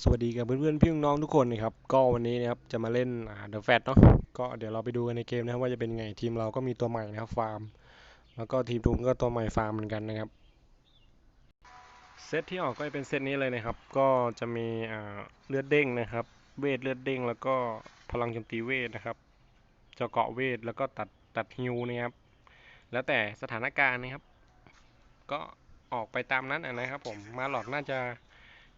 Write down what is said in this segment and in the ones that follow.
สวัสดีกับเพื่อนๆพี่น้องทุกคนนะครับก็วันนี้นะครับจะมาเล่นเดอะแฟตเนาะก็เดี๋ยวเราไปดูกันในเกมนะครับว่าจะเป็นไงทีมเราก็มีตัวใหม่นะครับฟาร์ม แล้วก็ทีมทุนก็ตัวใหม่ฟาร์มเหมือนกันนะครับเซตที่ออกก็จะเป็นเซตนี้เลยนะครับ ก็จะมีเลือดเด้งนะครับ เวทเลือดเด้ง แล้วก็พลังโจมตีเวทนะครับเจาะเกาะเวทแล้วก็ตัดตัดฮิวนะครับแล้วแต่สถานการณ์นะครับ ก็ออกไปตามนั้นนะครับ ผมมาหลอดน่าจะ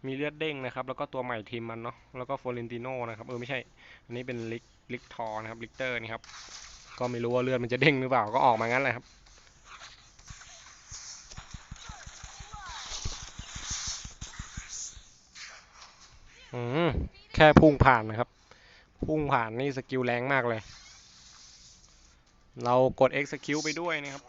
มีเลือดเด้งนะครับ แล้วก็ตัวใหม่ทีมมันเนาะแล้วก็โฟเรนติโนนะครับเออไม่ใช่ อันนี้เป็นลิกลิกทอนะครับลิกเตอร์นี่ครับก็ไม่รู้ว่าเลือดมันจะเด้งหรือเปล่าก็ออกมางั้นแหละครับอืมแค่พุ่งผ่านนะครับ พุ่งผ่านนี่สกิลแรงมากเลย เรากด execute ไปด้วยนะครับ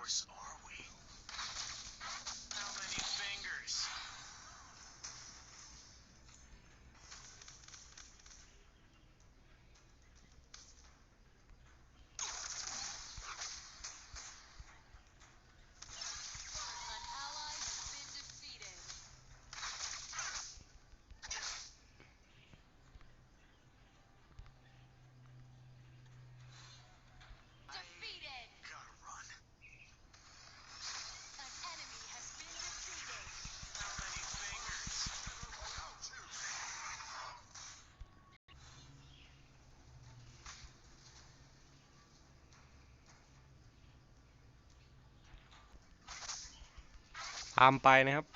ตามไปนะครับ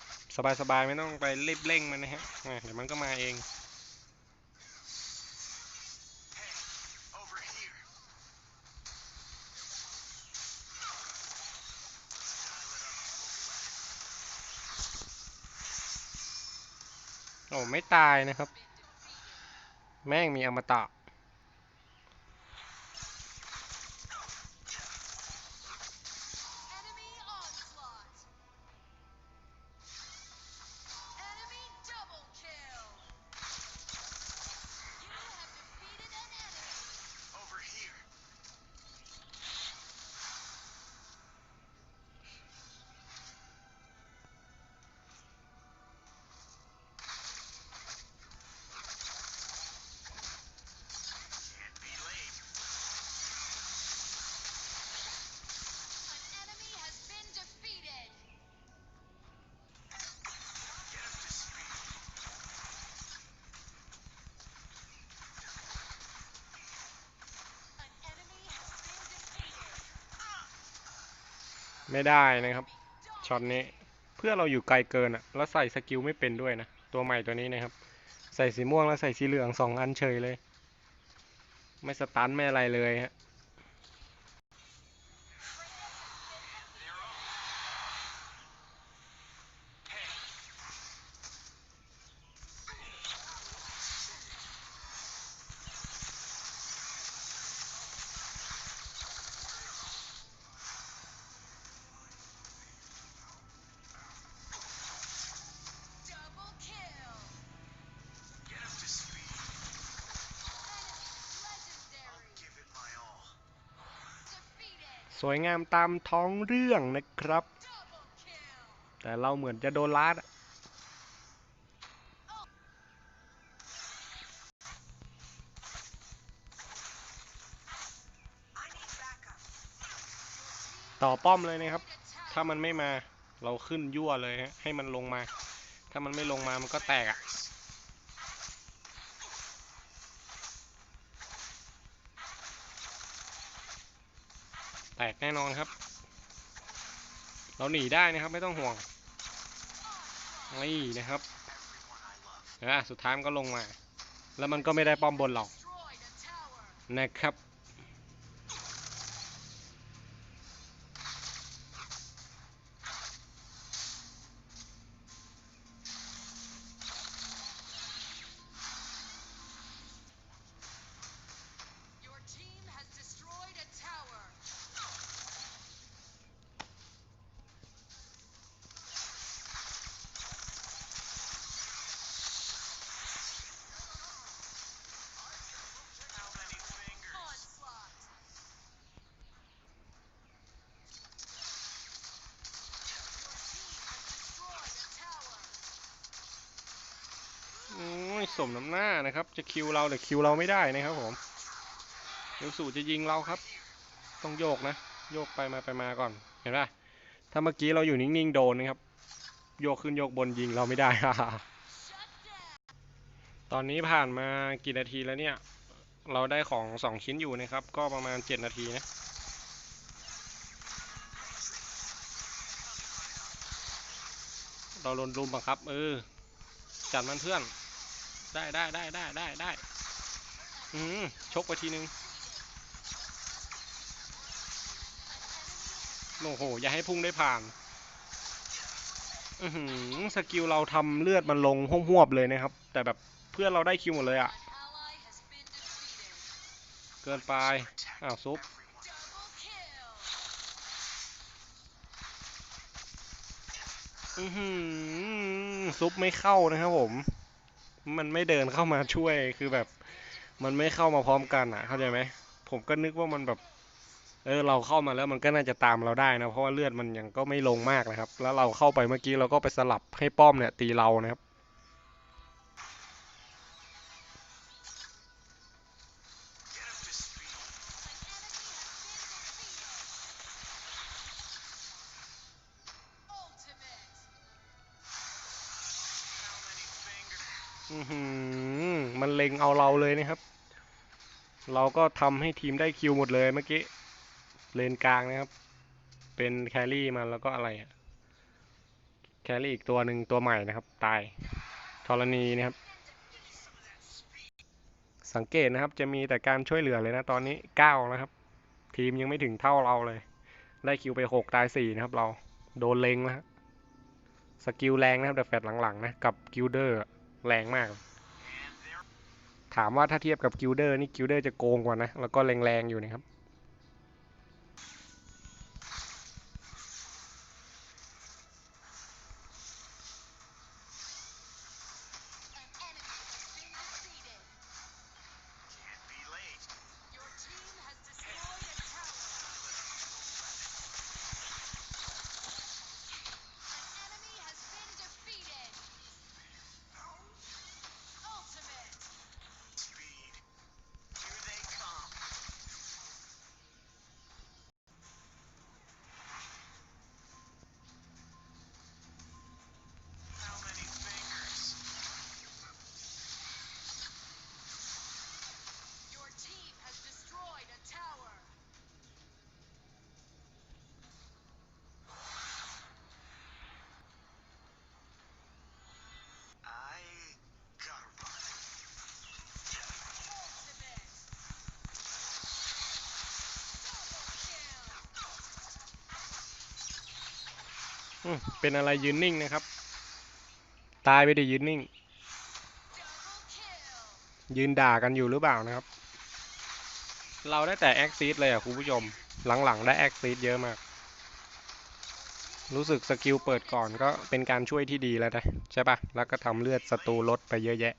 สบายๆไม่ต้องไปรีบเร่งมันนะฮะเดี๋ยวมันก็มาเองโอ้ไม่ตายนะครับ แม่งมีอมตะ ไม่ได้นะครับช็อตนี้เพื่อเราอยู่ไกลเกินอะแล้วใส่สกิลไม่เป็นด้วยนะ ตัวใหม่ตัวนี้นะครับ ใส่สีม่วงแล้วใส่สีเหลืองสองอันเฉยเลย ไม่สตันไม่อะไรเลยฮะ วยงามตามท้องเรื่องนะครับ แต่เราเหมือนจะโดนลาดอะ I need backup. ต่อป้อมเลยนะครับ ถ้ามันไม่มาเราขึ้นยั่วเลยฮะให้มันลงมา ถ้ามันไม่ลงมามันก็แตกอะ แตกแน่นอนครับ เราหนีได้นะครับไม่ต้องห่วงนี่นะครับอะสุดท้ายมันก็ลงมา แล้วมันก็ไม่ได้ป้อมบนเรา Destroyed a tower. นะครับ สมน้ำหน้านะครับ จะคิวเราแต่คิวเราไม่ได้นะครับผมเอลสูจะยิงเราครับ ต้องโยกนะ โยกไปมาไปมาก่อน เห็นปะถ้าเมื่อกี้เราอยู่นิ่งๆโดนนะครับ โยกขึ้นโยกบนยิงเราไม่ได้ตอนนี้ผ่านมากี่นาทีแล้วเนี่ย เราได้ของสองชิ้นอยู่นะครับ ก็ประมาณเจ็ดนาทีนะเราโดนรุมบังคับเออจัดมันเพื่อน ได้ได้ได้ได้ได้ได้อืมชกไปทีนึงโอ้โห อย่าให้พุ่งได้ผ่านอือหือสกิลเราทำเลือดมันลงห้วบๆเลยนะครับ แต่แบบเพื่อนเราได้คิวหมดเลยอะ An ally has been defeated. เกินไป อ้าวซุปอือหือซุปไม่เข้านะครับผม มันไม่เดินเข้ามาช่วยคือแบบ มันไม่เข้ามาพร้อมกันอะ เข้าใจไหมผมก็นึกว่ามันแบบ เออเราเข้ามาแล้วมันก็น่าจะตามเราได้นะ เพราะว่าเลือดมันยังก็ไม่ลงมากนะครับ แล้วเราเข้าไปเมื่อกี้เราก็ไปสลับให้ป้อมเนี่ยตีเรานะครับ มันเล็งเอาเราเลยนะครับ เราก็ทำให้ทีมได้คิวหมดเลยเมื่อกี้ เลนกลางนะครับ เป็นแครี่มันแล้วก็อะไรอะแครี่อีกตัวหนึ่งตัวใหม่นะครับ ตายธรณีนะครับ สังเกตนะครับ จะมีแต่การช่วยเหลือเลยนะตอนนี้เก้านะครับ ทีมยังไม่ถึงเท่าเราเลย ได้คิวไปหกตายสี่นะครับ เราโดนเล็งแล้วสกิลแรงนะครับแต่แฟดหลังๆนะกับกิลเดอร์ แรงมาก ถามว่าถ้าเทียบกับกิลเดอร์นี่กิลเดอร์จะโกงกว่านะ แล้วก็แรงๆอยู่นะครับ เป็นอะไรยืนนิ่งนะครับ ตายไปดิยืนนิ่ง Double kill. ยืนด่ากันอยู่หรือเปล่านะครับ เราได้แต่แอคซีดเลยอะคุณผู้ชม หลังๆ ได้แอคซีดเยอะมาก รู้สึกสกิลเปิดก่อนก็เป็นการช่วยที่ดีแล้วนะใช่ปะแล้วก็ทำเลือดศัตรูลดไปเยอะแยะ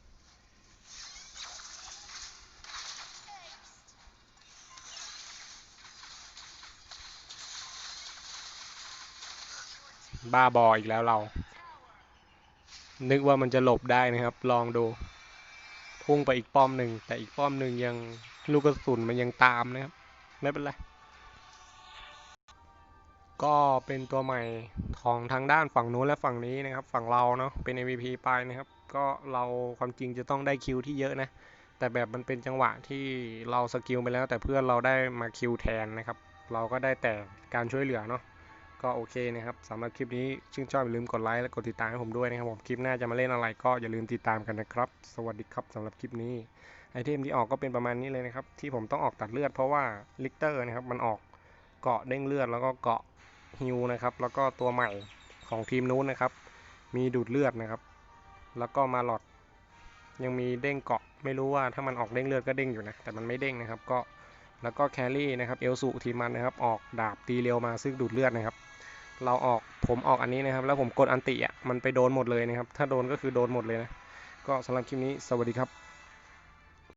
บ้าบออีกแล้วเรา นึกว่ามันจะหลบได้นะครับ ลองดู พุ่งไปอีกป้อมหนึ่ง แต่อีกป้อมหนึ่งยังลูกกระสุนมันยังตามนะครับ ไม่เป็นไร ก็เป็นตัวใหม่ของทางด้านฝั่งนู้นและฝั่งนี้นะครับ ฝั่งเราเนาะ เป็น MVP ไปนะครับ ก็เราความจริงจะต้องได้คิวที่เยอะนะ แต่แบบมันเป็นจังหวะที่เราสกิลไปแล้ว แต่เพื่อนเราได้มาคิวแทนนะครับ เราก็ได้แต่การช่วยเหลือเนาะ ก็โอเคนะครับสำหรับคลิปนี้ชื่นชอบอย่าลืมกดไลค์และกดติดตามให้ผมด้วยนะครับผมคลิปหน้าจะมาเล่นอะไรก็อย่าลืมติดตามกันนะครับ สวัสดีครับสำหรับคลิปนี้ไอเทมที่ออกก็เป็นประมาณนี้เลยนะครับ ที่ผมต้องออกตัดเลือดเพราะว่าลิกเตอร์นะครับมันออกเกาะเด้งเลือดแล้วก็เกาะฮิวนะครับแล้วก็ตัวใหม่ของทีมนู้นนะครับ มีดูดเลือดนะครับ แล้วก็มาหลอดยังมีเด้งเกาะไม่รู้ว่าถ้ามันออกเด้งเลือดก็เด้งอยู่นะแต่มันไม่เด้งนะครับก็แล้วก็แครี่นะครับเอลสุทีมมันนะครับออกดาบตีเร็วมาซึ่งดูดเลือดนะครับ เราออกผมออกอันนี้นะครับ แล้วผมกดอันติอะมันไปโดนหมดเลยนะครับ ถ้าโดนก็คือโดนหมดเลยนะ ก็สำหรับคลิปนี้สวัสดีครับ